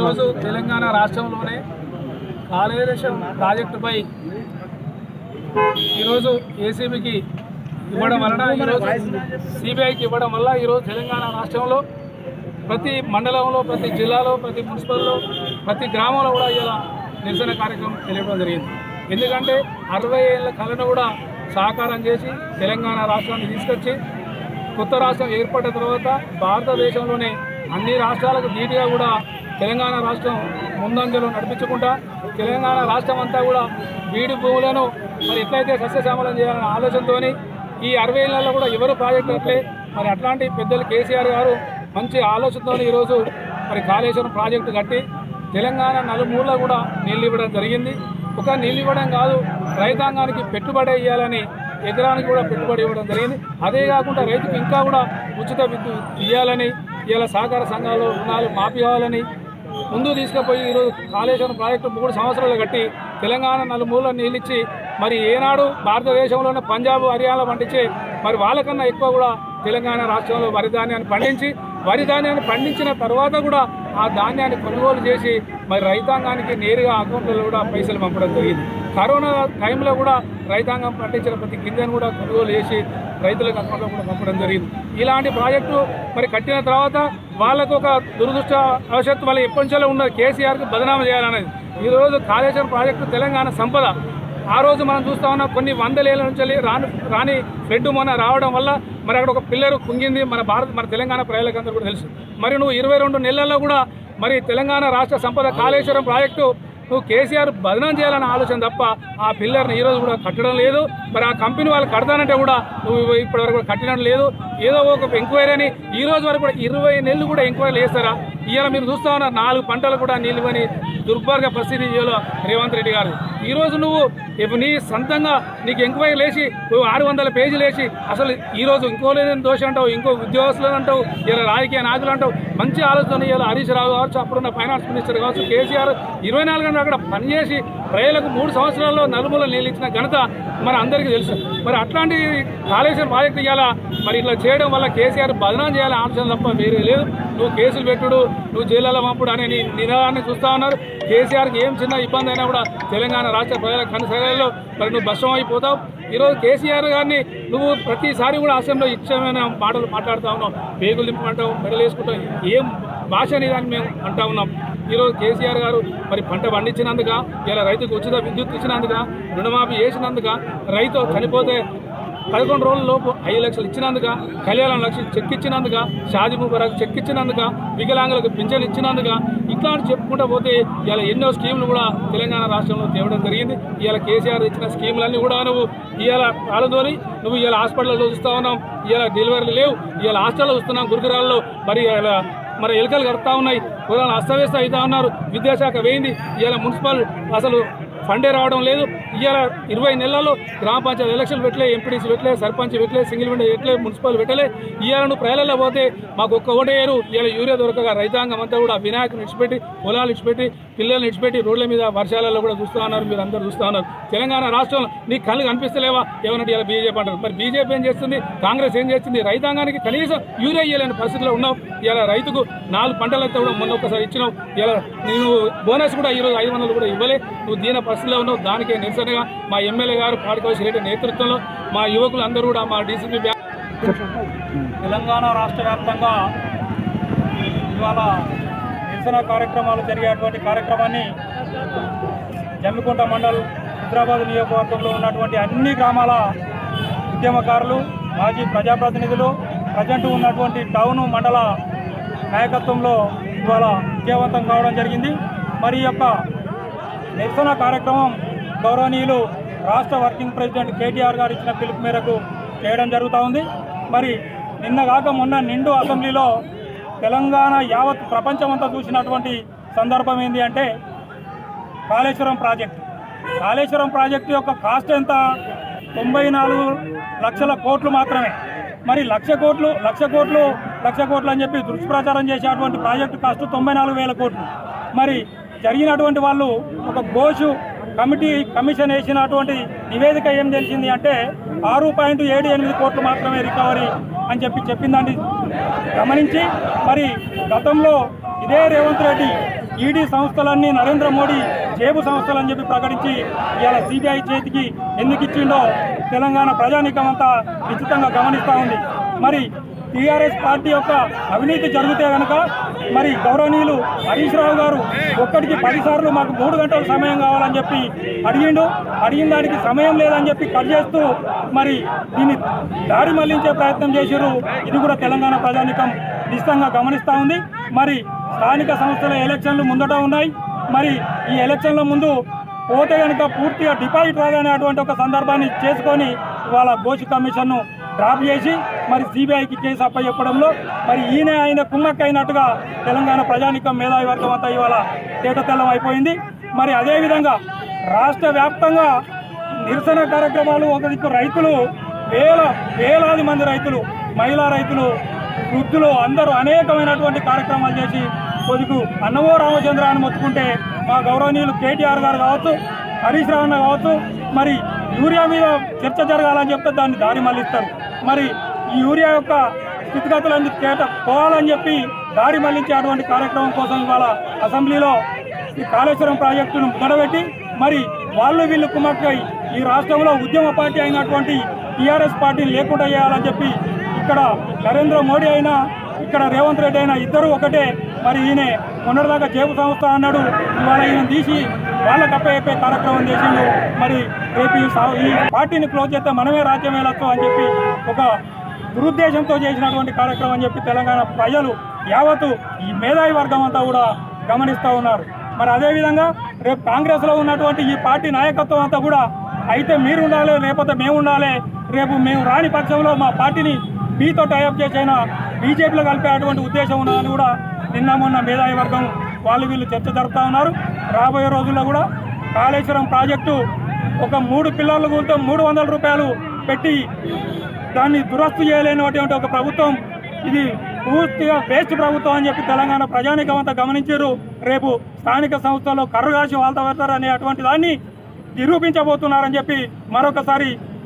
ఈరోజు తెలంగాణ రాష్ట్రంలోనే కాళేశ్వరం ప్రాజెక్టుపై ఈరోజు ఏసీబీకి ఇవ్వడం వలన ఈరోజు సిబిఐకి ఇవ్వడం వల్ల ఈరోజు తెలంగాణ రాష్ట్రంలో ప్రతి మండలంలో ప్రతి జిల్లాలో ప్రతి మున్సిపల్లో ప్రతి గ్రామంలో కూడా ఇలా నిరసన కార్యక్రమం తెలియడం జరిగింది. ఎందుకంటే అరవై ఏళ్ళ కళను కూడా సాకారం చేసి తెలంగాణ రాష్ట్రాన్ని తీసుకొచ్చి కొత్త రాష్ట్రం ఏర్పడిన తర్వాత భారతదేశంలోనే అన్ని రాష్ట్రాలకు నీటిగా కూడా తెలంగాణ రాష్ట్రం ముందంజలో నడిపించుకుంటా తెలంగాణ రాష్ట్రం అంతా కూడా బీడు భూములను మరి ఎట్లయితే సస్యశ్యామలం చేయాలనే ఆలోచనతోని ఈ అరవై ఏళ్ళలో కూడా ఎవరు ప్రాజెక్టు అట్లే మరి అట్లాంటి పెద్దలు కేసీఆర్ గారు మంచి ఆలోచనతో ఈరోజు మరి కాళేశ్వరం ప్రాజెక్టు కట్టి తెలంగాణ నలుమూల కూడా నీళ్ళు ఇవ్వడం జరిగింది. ఒక నీళ్ళు ఇవ్వడం కాదు రైతాంగానికి పెట్టుబడి ఇవ్వాలని ఎకరానికి కూడా పెట్టుబడి ఇవ్వడం జరిగింది. అదే కాకుండా రైతుకు ఇంకా కూడా ఉచిత విద్యుత్ ఇవ్వాలని ఇలా సహకార సంఘాలు రుణాలు మాఫీ కావాలని ముందు తీసుకుపోయి ఈరోజు కాళేశ్వరం ప్రాజెక్టు మూడు సంవత్సరాలు కట్టి తెలంగాణ నలుమూల నీళ్ళిచ్చి మరి ఏనాడు భారతదేశంలోనే పంజాబ్ హర్యానా పండించే మరి వాళ్ళకన్నా ఎక్కువ కూడా తెలంగాణ రాష్ట్రంలో వరి ధాన్యాన్ని పండించి వరి ధాన్యాన్ని పండించిన తర్వాత కూడా ఆ ధాన్యాన్ని కొనుగోలు చేసి మరి రైతాంగానికి నేరుగా అకౌంట్లలో కూడా పైసలు పంపడం జరిగింది. కరోనా టైంలో కూడా రైతాంగం పండించిన ప్రతి గింజను కూడా కొనుగోలు చేసి రైతులకు అకౌంట్లో కూడా పంపడం జరిగింది. ఇలాంటి ప్రాజెక్టు మరి కట్టిన తర్వాత వాళ్ళకు ఒక దురదృష్ట భవిష్యత్తు వల్ల ఎప్పటి ఉన్న కేసీఆర్కి బదనామా చేయాలనేది. ఈరోజు కాళేశ్వరం ప్రాజెక్టు తెలంగాణ సంపద. ఆ రోజు మనం చూస్తా ఉన్న కొన్ని వందల ఏళ్ళ నుంచి రాని రాని ఫ్లడ్ మొన్న రావడం వల్ల మరి అక్కడ ఒక పిల్లరు కుంగింది. మన భారత మన తెలంగాణ ప్రజలకు కూడా తెలుసు. మరి నువ్వు ఇరవై రెండు నెలల్లో కూడా మరి తెలంగాణ రాష్ట్ర సంపద కాళేశ్వరం ప్రాజెక్టు కేసీఆర్ బదనం చేయాలన్న ఆలోచన తప్ప ఆ పిల్లర్ని ఈరోజు కూడా కట్టడం లేదు. మరి ఆ కంపెనీ వాళ్ళు కడతానంటే కూడా నువ్వు ఇప్పటివరకు కూడా కట్టడం లేదు. ఏదో ఒక ఎంక్వైరీ అని ఈ రోజు వరకు కూడా ఇరవై నెలలు కూడా ఎంక్వైరీలు వేస్తారా? ఇవాళ మీరు చూస్తా ఉన్నారు నాలుగు పంటలు కూడా నిలువని దుర్భార్గ పరిస్థితి ఇవాళ రేవంత్ రెడ్డి గారు. ఈరోజు నువ్వు ఇప్పుడు నీ సొంతంగా నీకు ఎంక్వైరీ లేచి నువ్వు ఆరు వందల పేజీలు వేసి అసలు ఈరోజు ఇంకో లేదని దోషం అంటావు ఇంకో ఉద్యోగస్తులు అంటావు ఇలా రాజకీయ నాయకులు అంటావు. మంచి ఆలోచన ఇలా హరీష్ రావు కావచ్చు అప్పుడున్న ఫైనాన్స్ మినిస్టర్ కావచ్చు కేసీఆర్ ఇరవై నాలుగు గంటలు అక్కడ పనిచేసి ప్రజలకు మూడు సంవత్సరాల్లో నలుమూల నీళ్ళు ఇచ్చిన ఘనత మన అందరికీ తెలుసు. మరి అట్లాంటి కాళేశ్వరం ప్రాజెక్టు ఇవ్వాలా మరి ఇట్లా చేయడం వల్ల కేసీఆర్ బదనాం చేయాలి ఆలోచన తప్ప వేరే లేదు. నువ్వు కేసులు పెట్టుడు నువ్వు జైల్లో పంపుడు అనే నీ నినాదాన్ని చూస్తా ఉన్నారు. కేసీఆర్కి ఏం చిన్న ఇబ్బంది అయినా కూడా తెలంగాణ రాష్ట్ర ప్రజల కనసగల్లో మరి నువ్వు భస్వం అయిపోతావు. ఈరోజు కేసీఆర్ గారిని నువ్వు ప్రతిసారి కూడా అసెంబ్లీలో ఇచ్చమైన మాటలు మాట్లాడుతూ ఉన్నావు. పేగులు నింపుకుంటావు మెడలు వేసుకుంటావు. ఏం భాష అనేది అని మేము అంటా ఉన్నాం. ఈరోజు కేసీఆర్ గారు మరి పంట పండించినందుక ఇలా రైతుకు ఉచిత విద్యుత్ ఇచ్చినందుక రుణమాఫీ చేసినందుక రైతు చనిపోతే పదకొండు రోజుల లోపు ఐదు లక్షలు ఇచ్చినందుక కళ్యాణ లక్షలు చెక్ ఇచ్చినందుక షాది ముబారక్ చెక్ ఇచ్చినందుక వికలాంగులకు పింఛన్ ఇచ్చినందుక ఇట్లా చెప్పుకుంటూ పోతే ఇలా ఎన్నో స్కీములు కూడా తెలంగాణ రాష్ట్రంలో తేవడం జరిగింది. ఇలా కేసీఆర్ ఇచ్చిన స్కీములన్నీ కూడా నువ్వు ఇవాళ వాళ్ళతోని నువ్వు ఇవాళ హాస్పిటల్లో చూస్తూ ఉన్నాం ఇవాళ డెలివరీ లేవు ఇవాళ హాస్టల్లో చూస్తున్నాం గురుకురాల్లో మరి ఇలా మరి ఎలుకలు కడతా ఉన్నాయి కులాలు అస్తవ్యస్త అవుతా ఉన్నారు విద్యాశాఖ వేయింది ఇలా మున్సిపల్ అసలు ఫండే రావడం లేదు. ఇవాళ ఇరవై నెలల్లో గ్రామ పంచాయతీ ఎలక్షన్లు పెట్టలే ఎంపీడీసీ పెట్టలే సర్పంచ్ పెట్టలే సింగిల్ విండో పెట్టలే మున్సిపల్ పెట్టలే. ఇవాళ నువ్వు ప్రజలలో పోతే మాకు ఒక్క ఓటేయరు ఇవాళ యూరియా దొరకగా రైతాంగం అంతా కూడా వినాయకుని ఇచ్చిపెట్టి పొలాలు ఇచ్చిపెట్టి పిల్లల్ని ఇచ్చిపెట్టి రోడ్ల మీద వర్షాలలో కూడా చూస్తూ ఉన్నారు మీరు అందరూ చూస్తూ ఉన్నారు. తెలంగాణ రాష్ట్రంలో నీకు కళ్ళు కనిపిస్తలేవా? ఏమన్నట్టు ఇలా బీజేపీ అంటారు. మరి బీజేపీ ఏం చేస్తుంది? కాంగ్రెస్ ఏం చేస్తుంది? రైతాంగానికి కనీసం యూరియా ఇవ్వలేని పరిస్థితిలో ఉన్నావు. ఇలా రైతుకు నాలుగు పంటలతో కూడా మొన్న ఒక్కసారి ఇచ్చినావు. ఇలా నేను బోనస్ కూడా ఈరోజు ఐదు వందలు కూడా ఇవ్వలే. నువ్వు దీన పరిస్థితిలో ఉన్నావు దానికే నిరసనగా మా ఎమ్మెల్యే గారు పాడుకోవాల్సిన రెడ్డి నేతృత్వంలో మా యువకులు అందరూ కూడా మా డీసీపీ బ్యాంక్ తెలంగాణ రాష్ట్ర వ్యాప్తంగా ఇవాళ నిరసన కార్యక్రమాలు జరిగేటువంటి కార్యక్రమాన్ని జమ్మికుంట మండల్ హైదరాబాద్ నియోజకవర్గంలో ఉన్నటువంటి అన్ని గ్రామాల ఉద్యమకారులు మాజీ ప్రజాప్రతినిధులు ప్రజెంట్ ఉన్నటువంటి టౌన్ మండల నాయకత్వంలో ఇవాళ విజయవంతం కావడం జరిగింది. మరి యొక్క నిరసన కార్యక్రమం గౌరవనీయులు రాష్ట్ర వర్కింగ్ ప్రెసిడెంట్ కేటీఆర్ గారు ఇచ్చిన పిలుపు మేరకు చేయడం జరుగుతూ ఉంది. మరి నిన్న కాక మొన్న నిండు అసెంబ్లీలో తెలంగాణ యావత్ ప్రపంచమంతా చూసినటువంటి సందర్భం ఏంటి అంటే కాళేశ్వరం ప్రాజెక్టు. కాళేశ్వరం ప్రాజెక్టు యొక్క కాస్ట్ ఎంత? తొంభై నాలుగు లక్షల కోట్లు మాత్రమే. మరి లక్ష కోట్లు లక్ష కోట్లు లక్ష కోట్లు అని చెప్పి దుష్ప్రచారం చేసేటువంటి ప్రాజెక్టు కాస్ట్ తొంభై నాలుగు వేల కోట్లు. మరి జరిగినటువంటి వాళ్ళు ఒక ఘోషు కమిటీ కమిషన్ వేసినటువంటి నివేదిక ఏం తెలిసింది అంటే ఆరు పాయింట్ ఏడు ఎనిమిది కోట్లు మాత్రమే రికవరీ అని చెప్పి చెప్పిందండి. గమనించి మరి గతంలో ఇదే రేవంత్ రెడ్డి ఈడీ సంస్థలన్నీ నరేంద్ర మోడీ జేబు సంస్థలు అని చెప్పి ప్రకటించి ఇవాళ సిబిఐ చేతికి ఎందుకు ఇచ్చిండో తెలంగాణ ప్రజానీకం అంతా నిశ్చితంగా గమనిస్తూ ఉంది. మరి టీఆర్ఎస్ పార్టీ యొక్క అవినీతి జరిగితే కనుక మరి గౌరవనీయులు హరీష్ రావు గారు ఒక్కడికి పదిసార్లు మాకు మూడు గంటల సమయం కావాలని చెప్పి అడిగిండు. అడిగిన దానికి సమయం లేదని చెప్పి కట్ చేస్తూ మరి దీన్ని దారి మళ్ళించే ప్రయత్నం చేశారు ఇది కూడా తెలంగాణ ప్రజానికం నిశ్చితంగా గమనిస్తూ ఉంది. మరి స్థానిక సంస్థల ఎలక్షన్లు ముందట ఉన్నాయి. మరి ఈ ఎలక్షన్ల ముందు పోతే కనుక పూర్తిగా డిపాజిట్ రాదనేటువంటి ఒక సందర్భాన్ని చేసుకొని ఇవాళ గోషి కమిషన్ను డ్రాప్ చేసి మరి సిబిఐకి కేసు అప్పచెప్పడంలో మరి ఈయన ఆయన కుమ్మక్కైనట్టుగా తెలంగాణ ప్రజానికం మేధావి వర్గం అంతా ఇవాళ తేటతెల్లం అయిపోయింది. మరి అదేవిధంగా రాష్ట్ర వ్యాప్తంగా నిరసన కార్యక్రమాలు ఒక దిక్కు రైతులు వేల వేలాది మంది రైతులు మహిళా రైతులు వృద్ధులు అందరూ అనేకమైనటువంటి కార్యక్రమాలు చేసి కొద్దికు అన్నమో రామచంద్ర అని మొత్తుకుంటే మా గౌరవనీయులు కేటీఆర్ గారు కావచ్చు హరీష్ రావు కావచ్చు మరి యూరియా మీద చర్చ జరగాలని చెప్తే దాన్ని దారి మళ్ళిస్తారు. మరి ఈ యూరియా యొక్క స్థితిగతులన్నీ కేట పోవాలని చెప్పి దారి మళ్ళించేటువంటి కార్యక్రమం కోసం ఇవాళ అసెంబ్లీలో ఈ కాళేశ్వరం ప్రాజెక్టును ముదడబెట్టి మరి వాళ్ళు వీళ్ళు కుమ్మక్కై ఈ రాష్ట్రంలో ఉద్యమ పార్టీ అయినటువంటి టీఆర్ఎస్ పార్టీని లేకుండా చేయాలని చెప్పి ఇక్కడ నరేంద్ర మోడీ అయినా ఇక్కడ రేవంత్ రెడ్డి అయినా ఇద్దరు ఒకటే. మరి ఈయన మొన్నటిదాకా జేబు సంస్థ అన్నాడు ఇవాళ ఈయన తీసి వాళ్ళ కప్పయ్యే కార్యక్రమం చేసిండు. మరి రేపు ఈ పార్టీని క్లోజ్ చేస్తే మనమే రాజ్యం వెళ్ళొచ్చు అని చెప్పి ఒక దురుద్దేశంతో చేసినటువంటి కార్యక్రమం అని చెప్పి తెలంగాణ ప్రజలు యావత్తు ఈ మేధావి వర్గం అంతా కూడా గమనిస్తూ ఉన్నారు. మరి అదేవిధంగా రేపు కాంగ్రెస్లో ఉన్నటువంటి ఈ పార్టీ నాయకత్వం అంతా కూడా అయితే మీరు ఉండాలి లేకపోతే మేము ఉండాలి రేపు మేము రాని పక్షంలో మా పార్టీని మీతో టైఅప్ చేసైనా బీజేపీలో కలిపేటువంటి ఉద్దేశం ఉన్నదని కూడా నిన్న మొన్న మేధావి వర్గం వాళ్ళు వీళ్ళు చర్చ జరుపుతూ ఉన్నారు. రాబోయే రోజుల్లో కూడా కాళేశ్వరం ప్రాజెక్టు ఒక మూడు పిల్లర్లు కూలితే మూడు వందల రూపాయలు పెట్టి దాన్ని దురస్తు చేయలేనటువంటి ఒక ప్రభుత్వం. ఇది పూర్తిగా వేస్ట్ ప్రభుత్వం అని చెప్పి తెలంగాణ ప్రజానికం అంతా గమనించారు. రేపు స్థానిక సంస్థల్లో కర్రగాసి కాసి వాళ్ళతో పెడతారు అటువంటి దాన్ని నిరూపించబోతున్నారని చెప్పి మరొకసారి